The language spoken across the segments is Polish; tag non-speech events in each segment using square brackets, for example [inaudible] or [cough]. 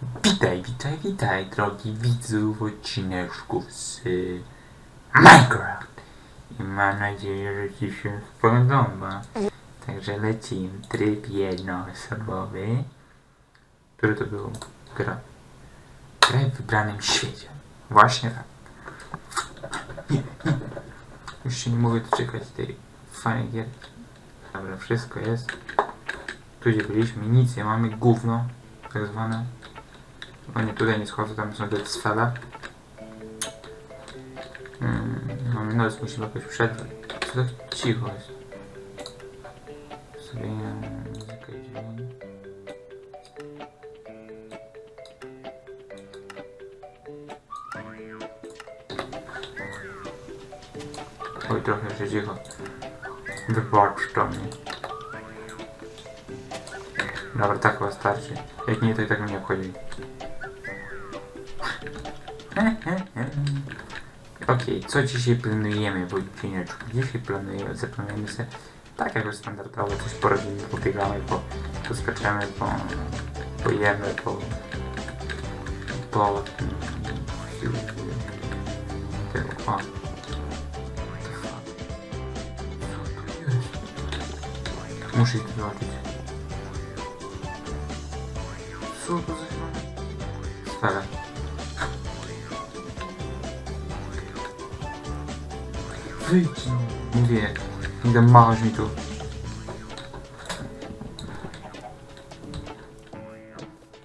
Witaj, witaj, witaj, drogi widzu w odcineczku z y, Minecraft. I mam nadzieję, że Ci się spodoba. Także lecimy. Tryb jednoosobowy. Który to był? Gra. Graj w wybranym świecie. Właśnie tak. Już się nie mogę doczekać tej fajnej gierki. Dobra, wszystko jest. Tu gdzie byliśmy, nic nie mamy, gówno, tak zwane. O nie, tutaj nie schodzę, tam są te cwele. Hmm, mamy noc, musimy jakoś przetrwać. Co tak cicho jest? Sobie dźwięk. Oj, trochę się cicho. Wybacz to mnie. Dobra, tak chyba starczy. Jak nie, to i tak mnie obchodzi. Okej, co dzisiaj planujemy w odcineczku? Dzisiaj planujemy, zaplanujemy sobie tak jak standardowo coś porobimy, pobiegamy, po, poskaczemy, po, pojemy, po... po... O. Muszę ich zobaczyć. Co to za Stara. Wyjdź. Mówię. Dam machać mi tu.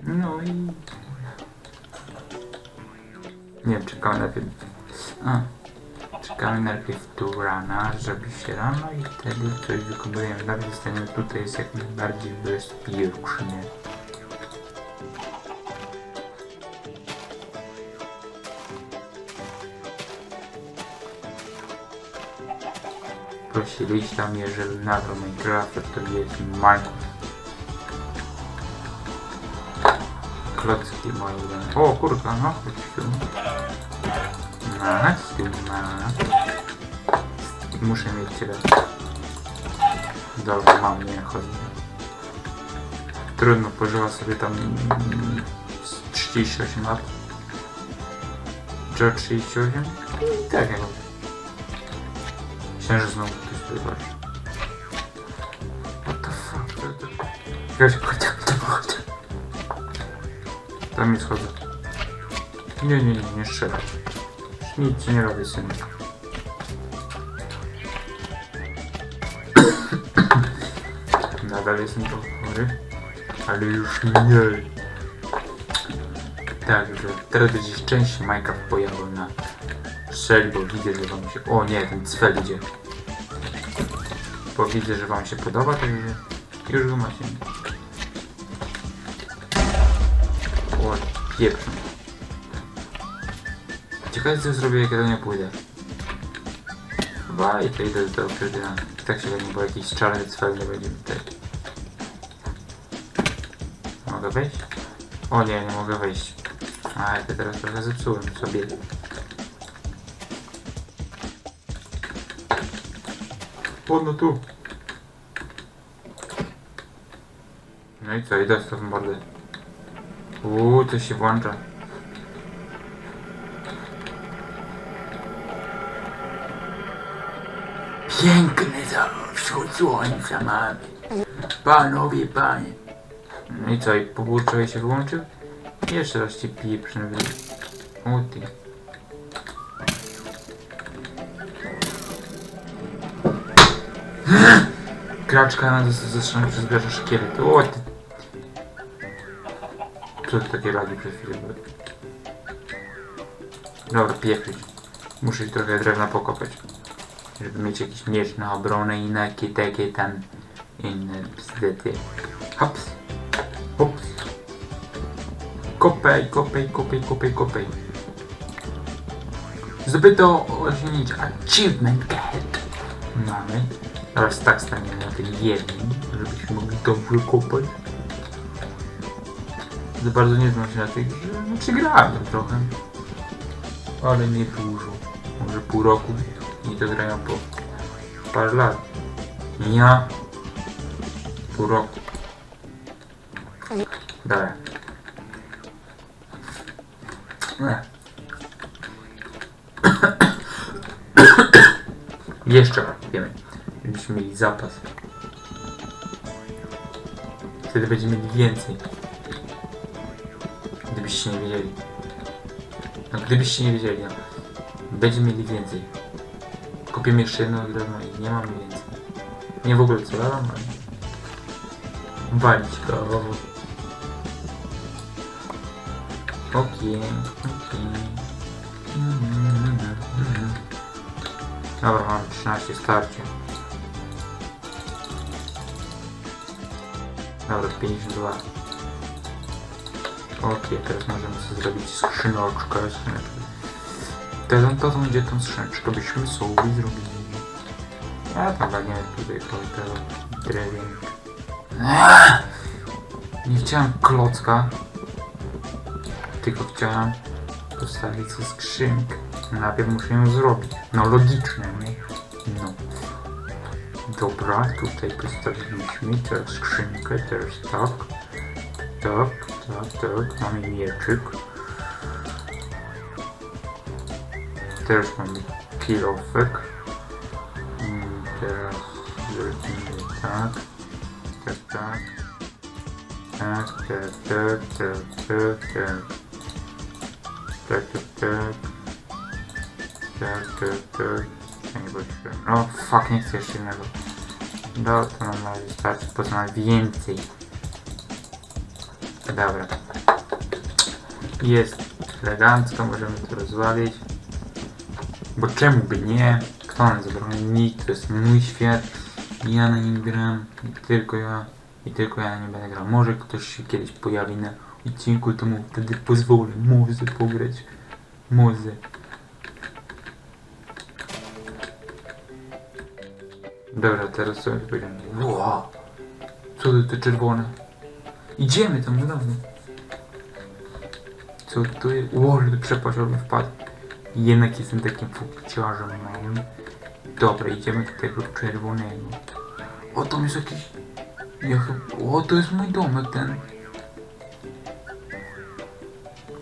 No i... Nie wiem, czekamy najpierw... A. Czekamy najpierw tu rana, żeby się rano i wtedy coś wykonujemy. Nawet zostaniemy tutaj jest jak najbardziej bezpiecznie. Prosiliście mnie, żebym nagrał Minecrafta, który jest Minecraft. Klocki moje ulubione. O kurka, no chodź. No, chodź tu, no. Muszę mieć tyle. Dobra, mam, nie chodzi. Trudno, pożyła sobie tam mm, z 38 lat. Czy o 38? I tak jak że znowu patrzy. What the fuck? To- to- Chodź, chodź. Tam nie schodzę. Nie, nie, nie, nie strzelaj. Nic nie robię, synu. [coughs] Nadal jestem trochę chory, ale już mniej. Także teraz gdzieś częściej Minecraft pojawił na strzeli, bo widzę, że wam się... O nie, ten cfel idzie. Widzę, że wam się podoba, także już go macie. O, pieprzę. Ciekawe co zrobię, jak ja do nie pójdę. Chyba i to idę do krytyna. Tak się nie, bo jakiś czarny cfel nie będzie tutaj. Mogę wejść? O nie, nie mogę wejść. A, ja to teraz trochę zepsułem sobie. O, no tu. No i co, i dostał w mordę. Uuu, coś się włącza. Piękny wschód słońca mamy. Panowie, panie. No i co, i pobórczowie się wyłączył? Jeszcze raz cię pieprznę wy... O ty. Kraczka na zastrzelona przez gracza szkielet. O ty. Co to takie lagi przez chwilę? Dobra, pieprzyć. Muszę trochę drewna pokopać. Żeby mieć jakiś miecz na obronę i na jakie takie tam inne bzdety. Hops. Hops. Kopej, kopej, kopej, kopej, kopej. Zdobyto osiągnięcie Achievement Get. Mamy. Teraz tak staniemy na tym jednym, żebyśmy mogli to wykopać. Za bardzo nie znam się na tej grze. Znaczy grałem trochę. Ale nie dużo. Może pół roku. I to grają po parę lat. Ja pół roku. Dobra. Nie. [coughs] Jeszcze wiemy, żebyśmy mieli zapas. Wtedy będziemy mieli więcej. Wiedzieli, no. Będziemy mieli więcej. Kupimy jeszcze jedno drewno i nie mamy więcej. Nie w ogóle co ja mam, ale... Walić go. Okej, okej. Dobra, mam 13 starcie. Dobra, 52. Okej, teraz możemy sobie zrobić skrzyneczkę. Teraz to, to gdzie tą skrzyneczkę byśmy sobie zrobili. A tam bagniemy tutaj tego drewien. Nie chciałem klocka, tylko chciałem postawić sobie skrzynkę. Najpierw muszę ją zrobić. No logiczne, nie? No. Dobra, tutaj postawiliśmy teraz skrzynkę, teraz tak. Tak, tak, tak, mamy mieczyk. Teraz mamy kilofek. Mm, Teraz zrobimy tak. Tak, tak. Tak, tak, tak, tak, tak, tak. Tak, tak, tak. Tak, tak, tak. Ja nie boję się. O, fuck, nie chcę jeszcze jednego. No, to nam na razie starczy, po więcej. Dobra. Jest elegancko, możemy to rozwalić. Bo czemu by nie? Kto nam zabroni? Nikt, to jest mój świat. Ja na nim gram. I tylko ja. I tylko ja na nim będę grał. Może ktoś się kiedyś pojawi na odcinku, to mu wtedy pozwolę. Może pograć. Może. Dobra, teraz sobie pójdziemy. Wow. Co to te czerwone? Idziemy tam na dawno. Co to jest? Ło, ale przepaść, ale wpadł. Jednak jestem takim fukciarzem małym. Dobra, idziemy do tego czerwonego. O, tam jest jakiś... Ja chyba... O, to jest mój domek ten.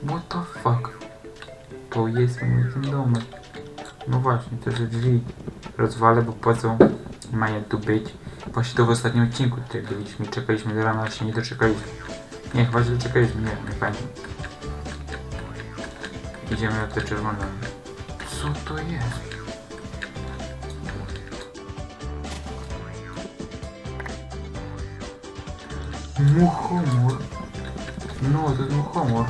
What the fuck? To jest mój ten domek. No właśnie, te drzwi rozwalę, bo po co mają tu być? Właśnie to w ostatnim odcinku tutaj byliśmy czekaliśmy do rana, ale się nie doczekaliśmy. Nie, chyba się doczekaliśmy, nie wiem, nie pamiętam. Idziemy na te czerwone. Co to jest? Muchomor. No, to jest muchomor.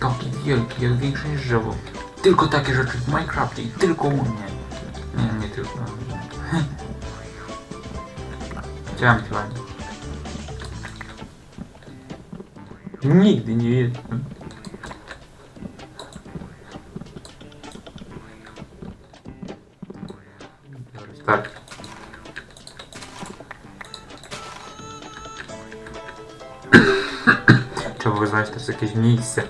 Taki wielki, jak większy niż drzewo. Tylko takie rzeczy w Minecrafcie i tylko u mnie. Nie, nie tylko. Chciałem ci ładnie. Nigdy nie jestem. Tak. Trzeba było znaleźć też jakieś miejsce,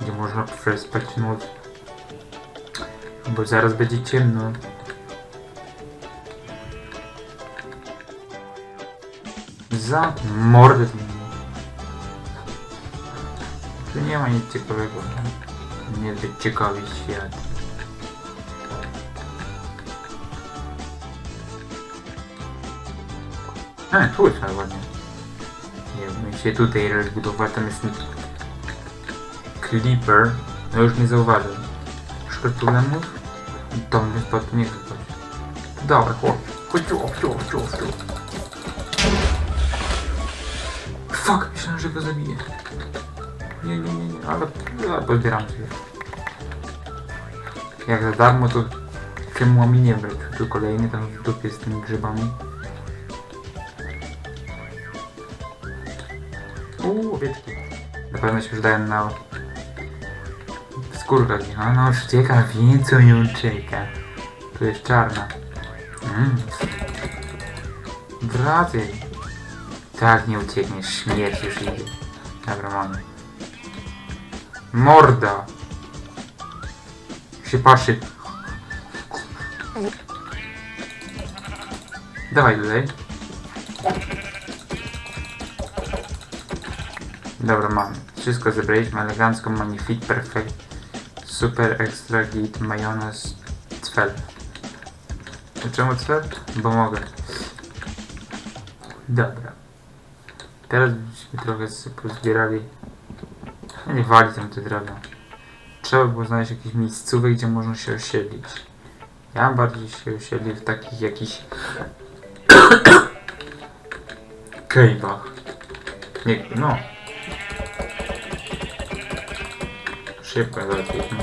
gdzie można przespać noc. Bo zaraz będzie ciemno. Za mordę. Tu nie ma nic ciekawego. Niezbyt ciekawy świat. A, tu jest ładnie. Nie, my się tutaj rozbudować, tam jest Creeper. No już nie zauważył. Szukać problemów? To mnie spadł nie chce Dawaj, chłop. Chodź chodź tu, chodź tu, chodź tu. Że go zabiję. Nie, nie, nie, nie, ale ale pozbieram się. Jak za darmo, to czemu mi nie brać? Tu kolejny tam w dupie z tymi grzybami. Uuu, owieczki. Na pewno się przydają na skórkach. A no, już czeka, wie co ją czeka. Tu jest czarna. Mm. Wracaj. Tak nie uciekniesz, śmierć już idzie. Dobra, mamy. Morda! Się patrzy. Dawaj tutaj. Dobra, mamy. Wszystko zebraliśmy elegancko, magnifique, perfekt, super, extra, git, majonez, cfel. Czemu cfel? Bo mogę. Dobra. Teraz byśmy trochę pozbierali. No nie wali tam te drewno. Trzeba było znaleźć jakieś miejscówek, gdzie można się osiedlić. Ja bardziej się osiedlił w takich jakichś... [coughs] cave'ach. Nie, no. Szybko załatwiliśmy.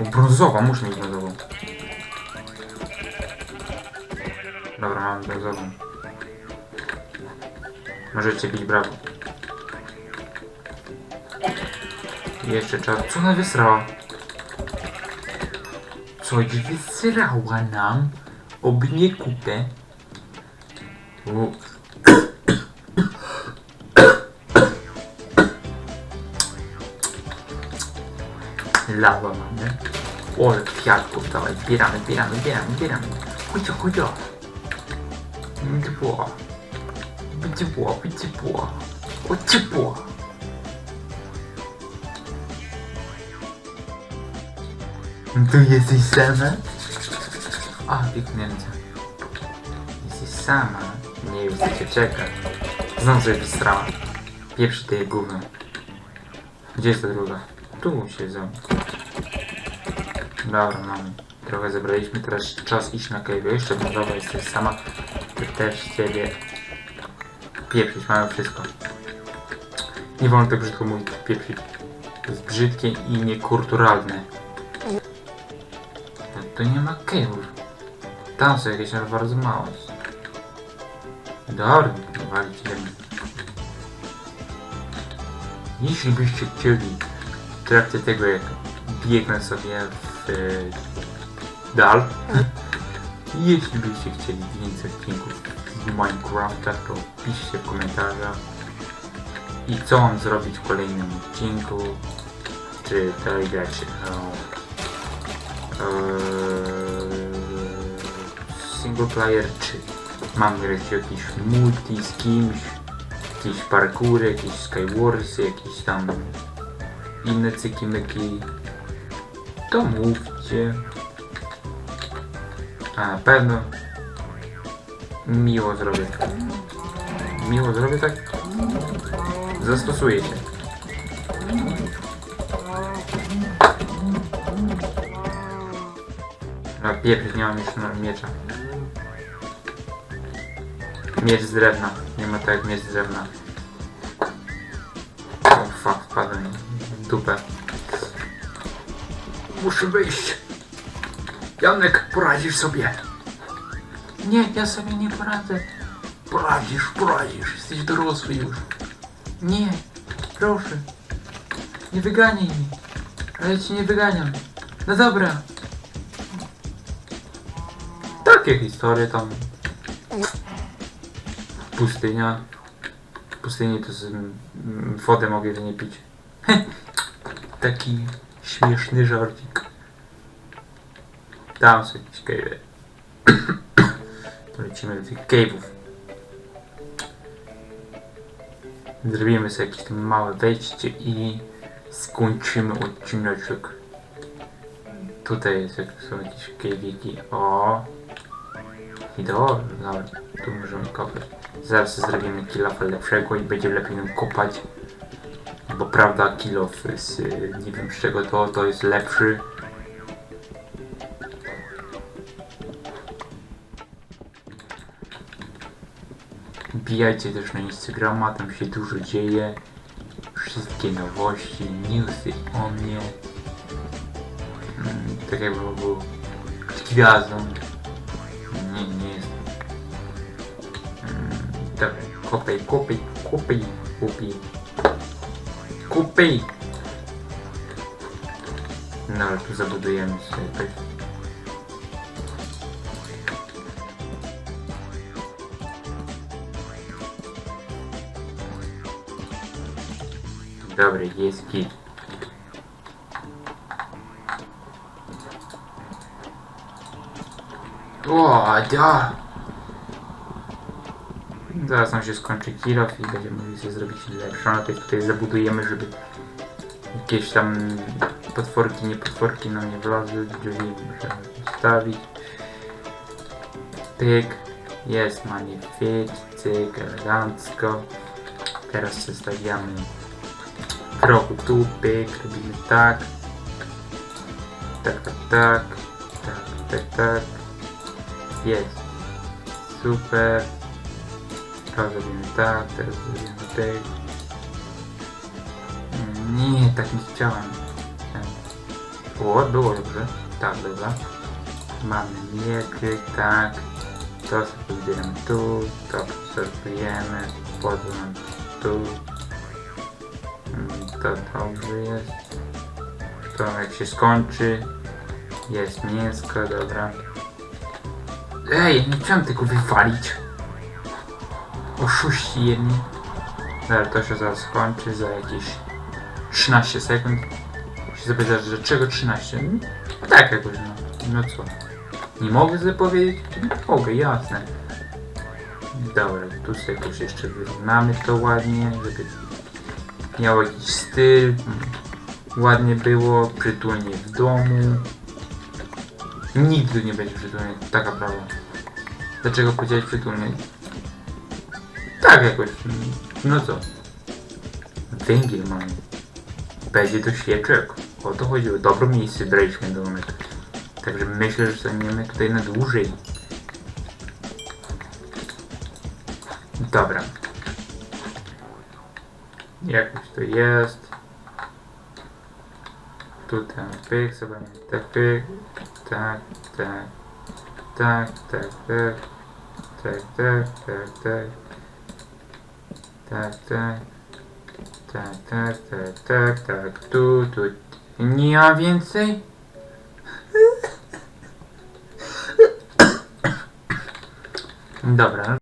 O, brązowa, muszę mieć brązową. Dobra, mam brązową. Możecie bić brawo. Jeszcze trzeba... Co ona wysrała? Coś wysrała nam? Obnie kupę. U. Lawa mamy. Ole kwiatków, dawaj, zbieramy, zbieramy, zbieramy, zbieramy. Chodź, chodź. Ciepło. Ciepło, ciepło. O, ciepło. Tu jesteś sama? A, pięknięcie. Jesteś sama? Nie wiem, cię czeka. Znowu sobie wystrała. Pierwszy tej gówno. Gdzie jest ta druga? Tu siedzą. Dobra, mamy. Trochę zebraliśmy, teraz czas iść na cave. Jeszcze brązowa jesteś sama. Ty też ciebie. Pieprzyć, mamy wszystko. Nie wolno tak brzydko mówić, pieprzyć. To jest brzydkie i niekulturalne. No to nie ma cave'ów. Tam są jakieś, ale bardzo mało. Dobra, walić. Jeśli byście chcieli w trakcie tego, jak biegnę sobie w e, dal, jeśli byście chcieli więcej odcinków Minecrafta, to piszcie w komentarzach. I co mam zrobić w kolejnym odcinku, czy dalej grać? E, e, single player, czy mam grać jakiś multi z kimś, jakieś parkury, jakieś skywarsy, jakieś tam inne cykimyki, to mówcie. A na pewno miło zrobię. Miło zrobię tak? Zastosuję się. A pieprz, nie mam na- miecza. Miecz z drewna. Nie ma tak miecz z drewna. O fuck, wpadłem dupę. Muszę wyjść. Janek, poradzisz sobie. Nie, ja sobie nie poradzę. Poradzisz, poradzisz. Jesteś dorosły już. Nie, proszę. Nie wyganiaj mnie. Ale ja cię nie wyganiam. No dobra. Takie historie tam. Pustynia. W pustyni to z, mm, wodę mogę nie pić. Taki śmieszny żarcik. Tam cave'y. To lecimy do tych cave'ów. Zrobimy sobie jakieś tam małe wejście i skończymy odcineczek. Tutaj jest, jak są jakieś cave'iki. O! I to, dobra, tu możemy kopać. Zaraz zrobimy kilofa lepszego i będzie lepiej nam kopać. Bo prawda, kilof z nie wiem z czego to, to jest lepszy. Wbijajcie też na Instagrama, tam się dużo dzieje. Wszystkie nowości, newsy o mnie. Mm, tak jakby był gwiazdą. Nie, nie jest. Mm, tak, kopej, kopej, kopej, kopej. Kopej! No ale tu zabudujemy sobie. Dobry, jest kit. O, da! Zaraz nam się skończy kilof i będziemy mogli sobie zrobić lepszą. Najpierw tutaj zabudujemy, żeby jakieś tam potworki, nie potworki nam nie wlazły. Drzwi możemy ustawić. Pyk. Jest magnifik. Cyk, elegancko. Teraz przestawiamy kroku tu, pyk, robimy tak. Tak, tak, tak. Tak, tak, tak. Jest. Super. Teraz robimy tak, teraz robimy pyk. Nie, tak nie chciałem. O, było dobrze. Tak, dobra. Mamy mieczy, tak. To sobie wybieramy tu, to sortujemy, potem tu. To dobrze jest. To jak się skończy, jest mięsko, dobra. Ej, nie chciałem tego wywalić. Oszuści jedni. Dobra, to się zaraz skończy za jakieś 13 sekund. Się zapytasz, że czego 13? No tak jakoś, no. No co? Nie mogę sobie powiedzieć? No, mogę, jasne. Dobra, tu sobie jakoś jeszcze wyrównamy to ładnie, żeby miało jakiś styl. Ładnie było, przytulnie w domu. Nigdy nie będzie przytulnie, taka prawa. Dlaczego powiedziałeś przytulnie? Tak jakoś, no co? Węgiel mamy. Będzie do świeczek. O to chodziło. Dobre miejsce braliśmy domek. Także myślę, że zostaniemy tutaj na dłużej. Dobra. Jakoś to jest. Tutaj pyk sobie. Tak pyk. Tak, tak. Tak, tak, tak. Tak, tak, tak, tak. Tak, tak. Tak, tak, tak, tak, tak, tu, tu. Nie ma więcej? [coughs] Dobra,